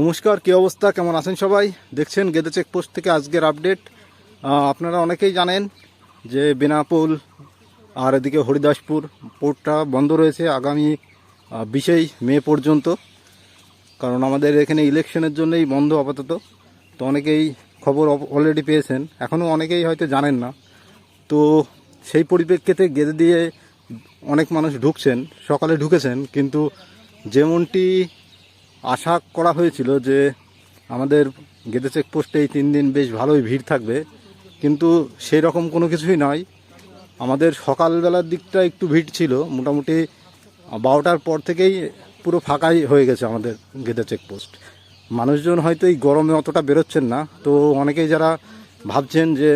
নমস্কার, কী অবস্থা? কেমন আছেন সবাই? দেখছেন গেদে চেকপোস্ট থেকে আজকের আপডেট আপনারা অনেকেই জানেন যে বেনাপোল আর এদিকে হরিদাসপুর পোর্টটা বন্ধ রয়েছে আগামী বিশেই মে পর্যন্ত। কারণ আমাদের এখানে ইলেকশনের জন্যই বন্ধ আপাতত। তো অনেকেই খবর অলরেডি পেয়েছেন। এখনও অনেকেই হয়তো জানেন না। তো সেই পরিপ্রেক্ষিতে গেদে দিয়ে অনেক মানুষ ঢুকছেন, সকালে ঢুকেছেন। কিন্তু যেমনটি আশা করা হয়েছিল যে আমাদের গেদে চেকপোস্টে এই তিন দিন বেশ ভালোই ভিড় থাকবে। কিন্তু সেই রকম কোনো কিছুই নয়। আমাদের সকালবেলার দিকটা একটু ভিড় ছিল। মোটামুটি বারোটার পর থেকেই পুরো ফাঁকাই হয়ে গেছে আমাদের গেদে চেকপোস্ট মানুষজন হয়তো এই গরমে অতটা বেরোচ্ছেন না। তো অনেকেই যারা ভাবছেন যে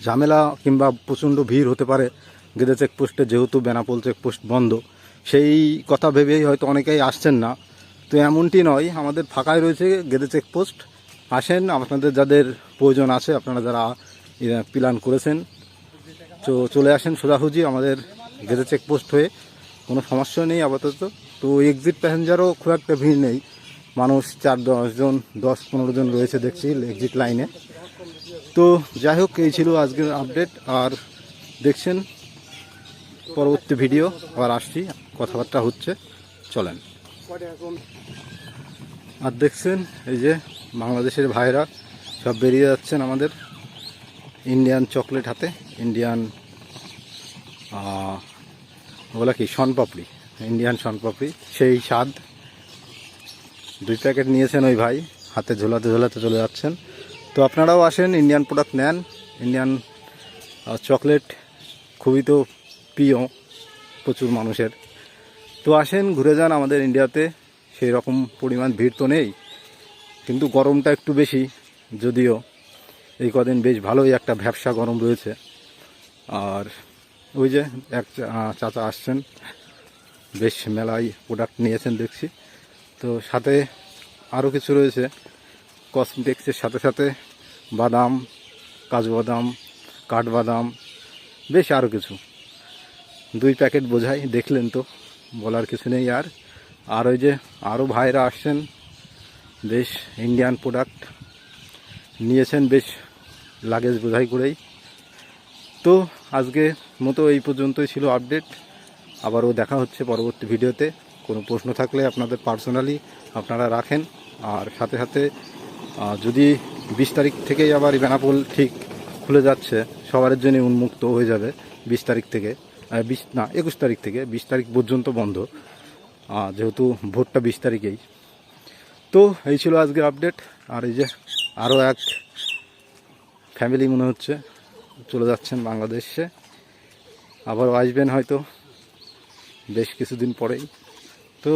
ঝামেলা কিংবা প্রচণ্ড ভিড় হতে পারে গেদে চেকপোস্টে যেহেতু বেনাপোল চেকপোস্ট বন্ধ সেই কথা ভেবেই হয়তো অনেকেই আসছেন না। তো এমনটি নয়, আমাদের ফাঁকাই রয়েছে গেদে চেকপোস্ট। আসেন, আপনাদের যাদের প্রয়োজন আছে, আপনারা যারা প্ল্যান করেছেন, তো চলে আসেন সোজাসুজি আমাদের গেদে চেকপোস্ট হয়ে। কোনো সমস্যা নেই আপাতত। তো এক্সিট প্যাসেঞ্জারও খুব একটা ভিড় নেই। মানুষ চার দশজন দশ পনেরো জন রয়েছে দেখছি এক্সিট লাইনে তো যাই হোক, এই ছিল আজকের আপডেট আর দেখছেন, পরবর্তী ভিডিও আবার আসছি। কথাবার্তা হচ্ছে। চলেন। আর দেখছেন এই যে বাংলাদেশের ভাইরা সব বেরিয়ে যাচ্ছেন আমাদের ইন্ডিয়ান চকলেট হাতে। ইন্ডিয়ান বলা কি? শনপাপড়ি ইন্ডিয়ান শনপাপড়ি সেই স্বাদ। দুই প্যাকেট নিয়েছেন ওই ভাই। হাতে ঝোলাতে ঝোলাতে চলে যাচ্ছেন। তো আপনারাও আসেন ইন্ডিয়ান প্রোডাক্ট নেন। ইন্ডিয়ান চকলেট খুবই তো প্রিয় প্রচুর মানুষের। তো আসেন, ঘুরে যান আমাদের ইন্ডিয়াতে সেই রকম পরিমাণ ভিড় তো নেই, কিন্তু গরমটা একটু বেশি যদিও। এই কদিন বেশ ভালোই একটা ব্যবসা গরম রয়েছে। আর ওই যে এক চাচা আসছেন, বেশ মেলায় প্রোডাক্ট নিয়েছেন দেখছি। তো সাথে আরও কিছু রয়েছে কসমেটিক্সের সাথে সাথে বাদাম, কাজু বাদাম, কাঠবাদাম, বেশ আরও কিছু। দুই প্যাকেট বোঝাই, দেখলেন তো। বলার কিছু নেই আর। আর ওই যে আরও ভাইরা আসছেন, বেশ ইন্ডিয়ান প্রোডাক্ট নিয়েছেন, বেশ লাগেজ বোঝাই করেই। তো আজকে মতো এই পর্যন্তই ছিল আপডেট আবারও দেখা হচ্ছে পরবর্তী ভিডিওতে। কোনো প্রশ্ন থাকলে আপনাদের পার্সোনালি আপনারা রাখেন। আর সাথে সাথে যদি বিশ তারিখ থেকেই আবার বেনাপোল ঠিক খুলে যাচ্ছে সবার জন্য উন্মুক্ত হয়ে যাবে বিশ তারিখ থেকে। বিশ, না, একুশ তারিখ থেকে, বিশ তারিখ পর্যন্ত বন্ধ। যেহেতু ভোটটা বিশ তারিখেই। তো এই ছিল আজকের আপডেট আর এই যে আরও এক ফ্যামিলি মনে হচ্ছে, চলে যাচ্ছেন বাংলাদেশে। আবারও আসবেন হয়তো, বেশ কিছুদিন পরেই। তো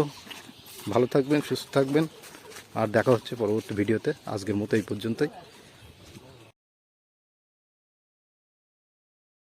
ভালো থাকবেন, সুস্থ থাকবেন। আর দেখা হচ্ছে পরবর্তী ভিডিওতে আজকের মতো এই পর্যন্তই।